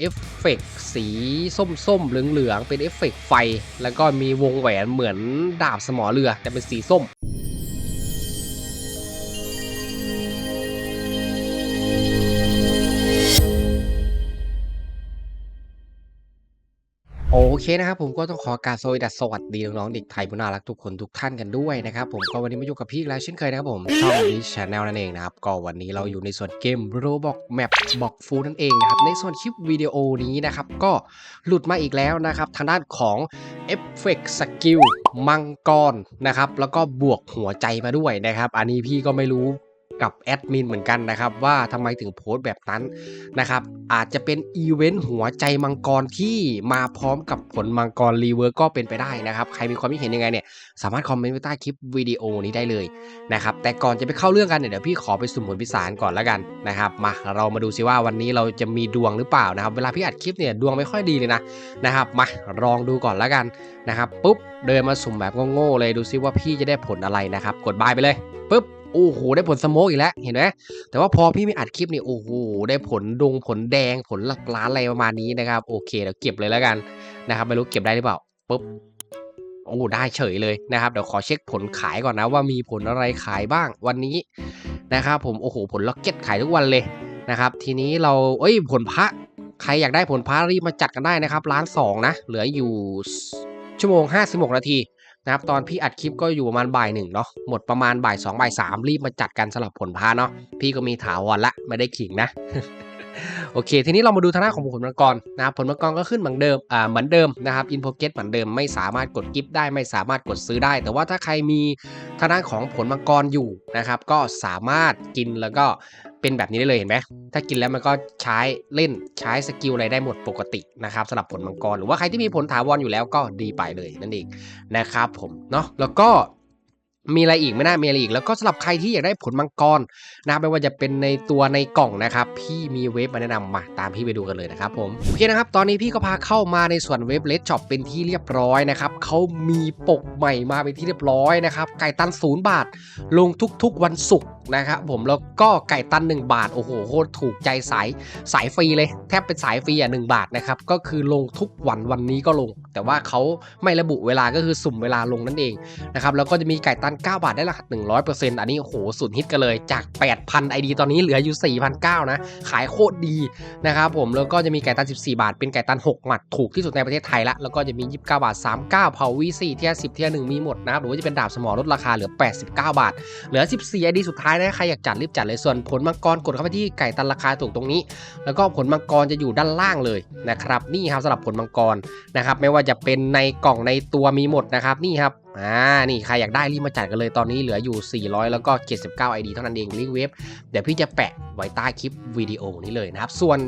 เอฟเฟกต์สีส้มๆเหลืองๆเป็นเอฟเฟกต์ไฟ แล้วก็มีวงแหวนเหมือนดาบสมอเรือแต่เป็นสีส้ม โอเคนะครับผมก็ต้องขอการสวัสดีสวัสดีน้องๆเด็กไทยผู้น่ารักทุกคนทุกท่านกันด้วยนะครับผมก็วันนี้มาอยู่กับพี่อีกแล้วเช่นเคยนะครับผมช่องนี้ชาแนลนั่นเองนะครับก็วันนี้เราอยู่ในส่วนเกม Roblox Map บอกฟูนั่นเองนะครับในส่วนคลิปวิดีโอนี้นะครับก็หลุดมาอีกแล้วนะครับทางด้านของเอฟเฟกต์สกิลมังกรนะครับแล้วก็บวกหัวใจมาด้วยนะครับอันนี้พี่ก็ไม่รู้ กับแอดมินเหมือนกันนะครับ ว่าทำไมถึงโพสต์แบบนั้นนะครับ อาจจะเป็นอีเวนต์หัวใจมังกรที่มาพร้อมกับผลมังกรรีเวิร์ก็เป็นไปได้นะครับ ใครมีความคิดเห็นยังไงเนี่ย สามารถคอมเมนต์ไว้ใต้คลิปวิดีโอนี้ได้เลยนะครับ แต่ก่อนจะไปเข้าเรื่องกันเนี่ยเดี๋ยวพี่ขอไปสุ่มผลพิสารก่อนแล้วกันนะครับ มาเรามาดูซิว่าวันนี้เราจะมีดวงหรือเปล่านะครับ เวลาพี่อัดคลิปเนี่ยดวงไม่ค่อยดีเลยนะนะครับ มาลองดูก่อนแล้วกันนะครับปุ๊บเดินมาสุ่มแบบโง่ๆเลยดูซิว่าพี่จะได้ผลอะไรนะครับ กดบายไปเลยปุ๊บ โอ้โหได้ผลสโมกอีกแล้วเห็นไหมแต่ว่าพอพี่ไม่อัดคลิปนี่โอ้โหได้ผลดงผลแดงผลหลักล้านอะไรประมาณนี้นะครับโอเคเดี๋ยวเก็บเลยแล้วกันนะครับไม่รู้เก็บได้หรือเปล่าปุ๊บโอ้ได้เฉยเลยนะครับเดี๋ยวขอเช็คผลขายก่อนนะว่ามีผลอะไรขายบ้างวันนี้นะครับผมโอ้โหผลล็อกเก็ตขายทุกวันเลยนะครับ ทีนี้เราเอ้ยผลพระใครอยากได้ผลพระรีบมาจัดกันได้นะครับร้านสองนะเหลืออยู่ชั่วโมง 56 นาที นะครับตอนพี่อัดคลิปก็อยู่ประมาณบ่ายหนึ่งเนาะหมดประมาณบ่ายสองบ่ายสามรีบมาจัดกันสำหรับผลพระเนาะพี่ก็มีถาวรละไม่ได้ขิงนะโอเค ทีนี้เรามาดูทางหน้าของผลมังกรนะครับผลมังกรก็ขึ้นเหมือนเดิมอ่าเหมือนเดิมนะครับอินโฟเกตเหมือนเดิมไม่สามารถกดกิฟต์ได้ไม่สามารถกดซื้อได้ แต่ว่าถ้าใครมีทางด้านของผลมังกรอยู่นะครับก็สามารถกินแล้วก็ เป็นแบบนี้ได้เลยเห็นไหมถ้ากินแล้วมันก็ใช้เล่นใช้สกิลอะไรได้หมดปกตินะครับสำหรับผลมังกรหรือว่าใครที่มีผลถาวรอยู่แล้วก็ดีไปเลยนั่นเองนะครับผมเนาะแล้วก็ มีอะไรอีกไม่น่ามีอะไรอีก แล้วก็สำหรับใครที่อยากได้ผลมังกรนะครับไม่ว่าจะเป็นในตัวในกล่องนะครับ พี่มีเว็บมาแนะนำมาตามพี่ไปดูกันเลยนะครับผมโอเคนะครับ ตอนนี้พี่ก็พาเข้ามาในส่วนเว็บเลดช็อปเป็นที่เรียบร้อยนะครับเขามีปกใหม่มาเป็นที่เรียบร้อยนะครับไก่ตันศูนย์บาท ลงทุกๆวันศุกร์นะครับผมแล้วก็ไก่ตัน 1 บาท โอ้โหโคตรถูกใจสายสายฟรีเลย แทบเป็นสายฟรีอะหบาทนะครับก็คือลงทุกวันวันนี้ก็ลง แต่ว่าเขาไม่ระบุเวลาก็คือสุ่มเวลาลงนั่นเองนะครับแล้วก็จะมีไก่ตัน9 บาทได้รหัส 100%อันนี้โหสุดฮิตกันเลยจาก 8,000 ID ตอนนี้เหลืออยู่ 4,900 นะ ขายโคตรดีนะครับผมแล้วก็จะมีไก่ตัน 14 บาท เป็นไก่ตัน 6 หมัดถูกที่สุดในประเทศไทยละแล้วก็จะมี 29 บาท 39เผา V4 เทีย10 เทีย1มีหมดนะครับหรือว่าจะเป็นดาบสมอลดราคาเหลือ 89 บาท เหลือ 14 ID สุดท้ายนะใครอยากจัดรีบจัดเลยส่วนผลมังกรกดเข้าไปที่ไก่ตันราคาถูกตรงนี้ แล้วก็ผลมังกรจะอยู่ด้านล่างเลยนะครับนี่ครับสำหรับผลมังกรนะครับไม่ว่าจะเป็นในกล่องในตัวมีหมดนะครับนี่ครับอ่า นี่ใครอยากได้รีบมาจัดกันเลยตอนนี้เหลืออยู่ 400 แล้วก็ 79 ID เท่านั้นเองลิงก์เว็บ เดี๋ยวพี่จะแปะไว้ใต้คลิปวิดีโอนี้เลยนะครับ ส่วน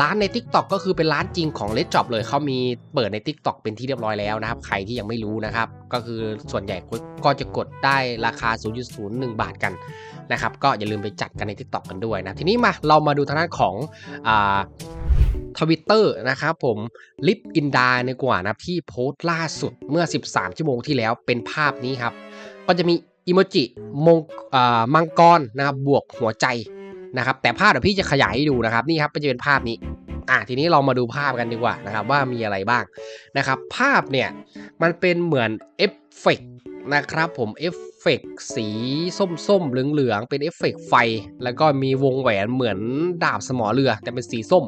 ร้านใน TikTok ก็คือเป็นร้านจริงของ Red Job เลย เขามีเปิดใน TikTok เป็นที่เรียบร้อยแล้วนะครับ ใครที่ยังไม่รู้นะครับ ก็คือส่วนใหญ่ก็จะกดได้ราคา 0.01 บาทกันนะครับ ก็อย่าลืมไปจัดกันใน TikTok กันด้วยนะ ทีนี้มาเรามาดูทางด้านของอ่า ทวิตเตอร์นะครับผมลิปอินดาในกว่านะที่โพสต์ล่าสุดเมื่อ 13 ชั่วโมงที่แล้วเป็นภาพนี้ครับ ก็จะมีอิโมจิมงอ่ามังกรนะครับบวกหัวใจนะครับแต่ภาพเดี๋ยวพี่จะขยายให้ดูนะครับนี่ครับก็จะเป็นภาพนี้อะทีนี้เรามาดูภาพกันดีกว่านะครับว่ามีอะไรบ้างนะครับภาพเนี่ยมันเป็นเหมือนเอฟเฟก นะครับผมเอฟเฟกสีส้มๆเหลืองๆเป็นเอฟเฟกไฟ แล้วก็มีวงแหวนเหมือนดาบสมอเรือ แต่เป็นสีส้ม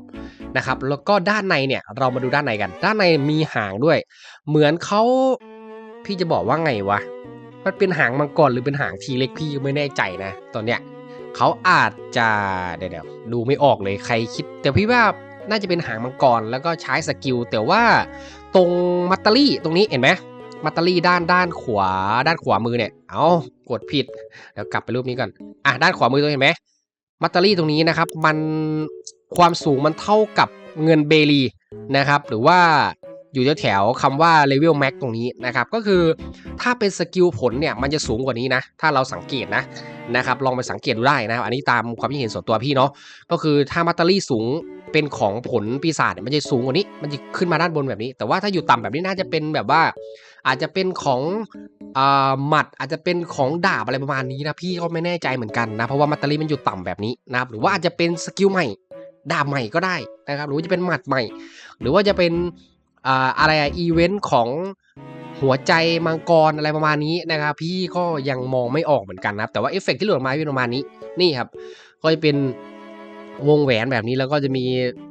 นะครับ แล้วก็ด้านในเนี่ยเรามาดูด้านในกัน ด้านในมีหางด้วย เหมือนเขาพี่จะบอกว่าไงวะ มันเป็นหางมังกรหรือเป็นหางทีเล็กพี่ไม่แน่ใจนะ ตอนเนี้ยเขาอาจจะเดี๋ยวดูไม่ออกเลยใครคิด แต่พี่ว่าน่าจะเป็นหางมังกรแล้วก็ใช้สกิลแต่ว่าตรงมัตเตอรี่ตรงนี้เห็นไหม มัตเตอรี่ด้านด้านขวา ด้านขวามือเนี่ย เอากดผิด เดี๋ยวกลับไปรูปนี้ก่อน อะด้านขวามือตรงเห็นไหมมัตเตอรี่ตรงนี้นะครับ มันความสูงมันเท่ากับเงินเบลีนะครับ หรือว่าอยู่แถวๆคำว่าเลเวลแม็กตรงนี้นะครับ ก็คือถ้าเป็นสกิลผลเนี่ย มันจะสูงกว่านี้นะ ถ้าเราสังเกตนะนะครับ ลองไปสังเกตดูได้นะครับ อันนี้ตามความคิดเห็นส่วนตัวพี่เนาะ ก็คือถ้ามัตเตอรี่สูง เป็นของผลปีศาจเนี่ยมันจะสูงกว่านี้ มันจะขึ้นมาด้านบนแบบนี้ แต่ว่าถ้าอยู่ต่ำแบบนี้น่าจะเป็นแบบว่า อาจจะเป็นของอ่าหมัดอาจจะเป็นของดาบอะไรประมาณนี้นะพี่ก็ไม่แน่ใจเหมือนกันนะเพราะว่ามัตตอรี่มันอยู่ต่ำแบบนี้นะครับหรือว่าอาจจะเป็นสกิลใหม่ดาบใหม่ก็ได้นะครับหรือว่าจะเป็นหมัดใหม่ หรือว่าจะเป็นอะไรอะอีเวนต์ของหัวใจมังกรอะไรประมาณนี้นะครับพี่ก็ยังมองไม่ออกเหมือนกันนะครับแต่ว่าเอฟเฟกต์ที่หลุดออกมาเป็นประมาณนี้นี่ครับก็จะเป็น วงแหวนแบบนี้แล้วก็จะมี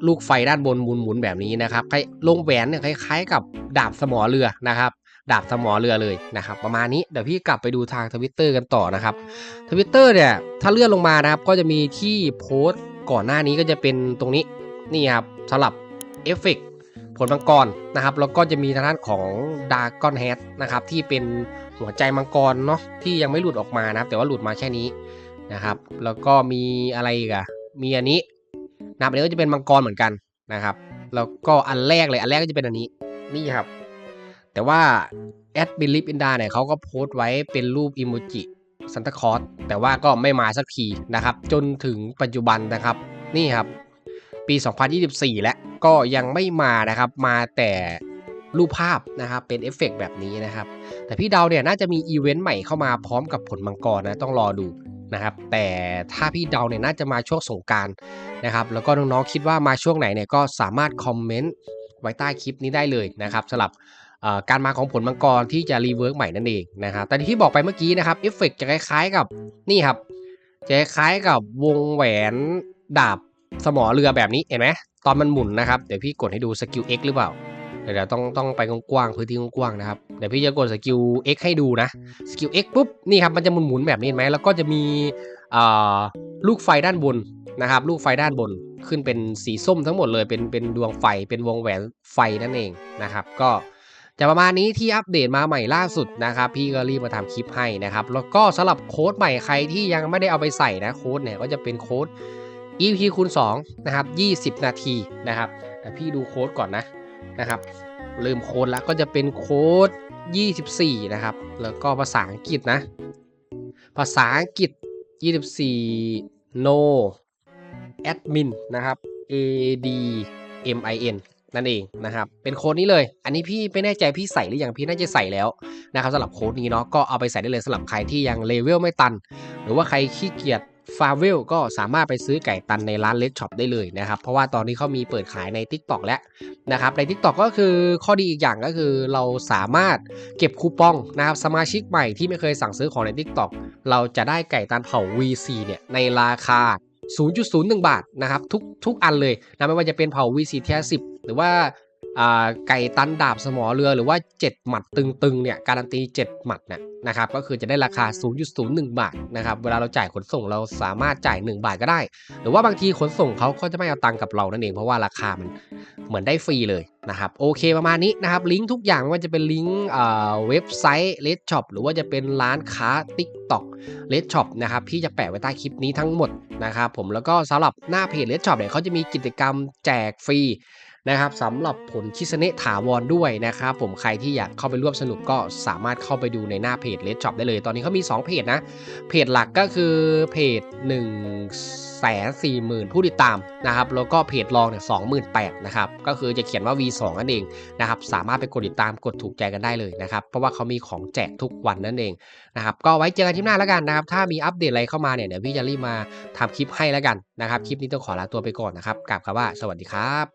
ลูกไฟด้านบนหมุนๆแบบนี้นะครับคล้ายลงแหวนเนี่ยคล้าย ๆ กับดาบสมอเรือนะครับ ดาบสมอเรือเลยนะครับ ประมาณนี้เดี๋ยวพี่กลับไปดูทางทวิตเตอร์กันต่อนะครับทวิตเตอร์เนี่ยถ้าเลื่อนลงมานะครับก็จะมีที่โพสต์ก่อนหน้านี้ก็จะเป็นตรงนี้นี่ครับสำหรับเอฟเฟกต์ผลมังกรนะครับแล้วก็จะมีทางด้านของดาร์กอนแฮทนะครับที่เป็นหัวใจมังกรเนาะที่ยังไม่หลุดออกมานะครับแต่ว่าหลุดมาแค่นี้นะครับ แล้วก็มีอะไรอีกอะ มีอันนี้นะครับอันนี้ก็จะเป็นมังกรเหมือนกันนะครับ แล้วก็อันแรกเลยอันแรกก็จะเป็นอันนี้นี่ครับ แต่ว่าแอดบิลิฟอินดาเนี่ยเขาก็โพสต์ไว้เป็นรูปอิโมจิซันตาคลอสแต่ว่าก็ไม่มาสักทีนะครับ จนถึงปัจจุบันนะครับ นี่ครับ ปี 2024 แล้วก็ยังไม่มานะครับ มาแต่รูปภาพนะครับ เป็นเอฟเฟกต์แบบนี้นะครับ แต่พี่เดาเนี่ยน่าจะมีอีเวนต์ใหม่เข้ามาพร้อมกับผลมังกรนะ ต้องรอดู นะครับ แต่ถ้าพี่เดาเนี่ยน่าจะมาช่วงสงการนะครับ แล้วก็น้องๆคิดว่ามาช่วงไหนเนี่ยก็สามารถคอมเมนต์ไว้ใต้คลิปนี้ได้เลยนะครับสำหรับการมาของผลมังกรที่จะรีเวิร์กใหม่นั่นเองนะครับ แต่ที่บอกไปเมื่อกี้นะครับเอฟเฟกต์จะคล้ายๆกับนี่ครับ จะคล้ายกับวงแหวนดาบสมอเรือแบบนี้เห็นไหมตอนมันหมุนนะครับ เดี๋ยวพี่กดให้ดูสกิล X หรือเปล่า เดี๋ยวต้องต้องไปกว้างๆพื้นที่กว้างๆนะครับเดี๋ยวพี่จะกดสกิล X ให้ดูนะสกิล X ปุ๊บนี่ครับมันจะหมุนๆแบบนี้เห็นไหมแล้วก็จะมีลูกไฟด้านบนนะครับ ลูกไฟด้านบนขึ้นเป็นสีส้มทั้งหมดเลยเป็นเป็นดวงไฟเป็นวงแหวนไฟนั่นเองนะครับ ก็จะประมาณนี้ที่อัปเดตมาใหม่ล่าสุดนะครับ พี่ก็รีบมาทำคลิปให้นะครับ แล้วก็สำหรับโค้ดใหม่ใครที่ยังไม่ได้เอาไปใส่นะโค้ดเนี่ยก็จะเป็นโค้ด EP คูณ2นะครับ 20 นาทีนะครับแต่พี่ดูโค้ดก่อนนะ นะครับลืมโค้ดแล้วก็จะเป็นโค้ด 24 นะครับ แล้วก็ภาษาอังกฤษนะ ภาษาอังกฤษ 24 no admin นะครับ a d m i n นั่นเองนะครับ เป็นโค้ดนี้เลย อันนี้พี่ไม่แน่ใจพี่ใส่หรือยังพี่น่าจะใส่แล้วนะครับสำหรับโค้ดนี้เนาะก็เอาไปใส่ได้เลยสำหรับใครที่ยังเลเวลไม่ตัน หรือว่าใครขี้เกียจ ฟาเวลก็สามารถไปซื้อไก่ตันในร้านเลดช็อปได้เลยนะครับ เพราะว่าตอนนี้เขามีเปิดขายใน Tik t o อกแล้วนะครับ ใน Tik t o อกก็คือข้อดีอีกอย่างก็คือเราสามารถเก็บคูปองนะครับสมาชิกใหม่ที่ไม่เคยสั่งซื้อของใน Tik t o อกเราจะได้ไก่ตันเผา VC เนี่ยในราคา 0.01 บาทนะครับทุกทุกอันเลยนะไม่ว่าจะเป็นเผา VC เทีย10 หรือว่า ไก่ตันดาบสมอเรือหรือว่า 7 หมัดตึงๆเนี่ยการันตี 7 หมัดเนี่ยนะครับก็คือจะได้ราคา 0.01 บาทนะครับเวลาเราจ่ายขนส่งเราสามารถจ่าย 1 บาทก็ได้ หรือว่าบางทีขนส่งเขาก็จะไม่เอาตังค์กับเรานั่นเองเพราะว่าราคามันเหมือนได้ฟรีเลยนะครับโอเคประมาณนี้นะครับลิงก์ทุกอย่างไม่ว่าจะเป็นลิงก์เว็บไซต์เลดช็อปหรือว่าจะเป็นร้านค้า TikTok เลดช็อปนะครับพี่จะแปะไว้ใต้คลิปนี้ทั้งหมดนะครับผมแล้วก็สำหรับหน้าเพจเลดช็อปเนี่ยเขาจะมีกิจกรรมแจกฟรี นะครับสำหรับผลคิสเนะถาวรด้วยนะครับผมใครที่อยากเข้าไปร่วมสนุกก็สามารถเข้าไปดูในหน้าเพจเลดช็อปได้เลย ตอนนี้เขามี 2 เพจนะ เพจหลักก็คือเพจ1นึ่งแสนสี่หมื่นผู้ติดตามนะครับแล้วก็เพจรองเนี่ยสองหมื่นแปดนะครับก็คือจะเขียนว่า V2 นั่นเองนะครับสามารถไปกดติดตามกดถูกใจกันได้เลยนะครับเพราะว่าเขามีของแจกทุกวันนั่นเองนะครับก็ไว้เจอกันที่หน้าแล้วกันนะครับถ้ามีอัปเดตอะไรเข้ามาเนี่ยเดี๋ยวพี่จะรีบมาทำคลิปให้แล้วกันนะครับคลิปนี้ต้องขอลาตัวไปก่อนนะครับกลับคำว่าสวัสดีครับ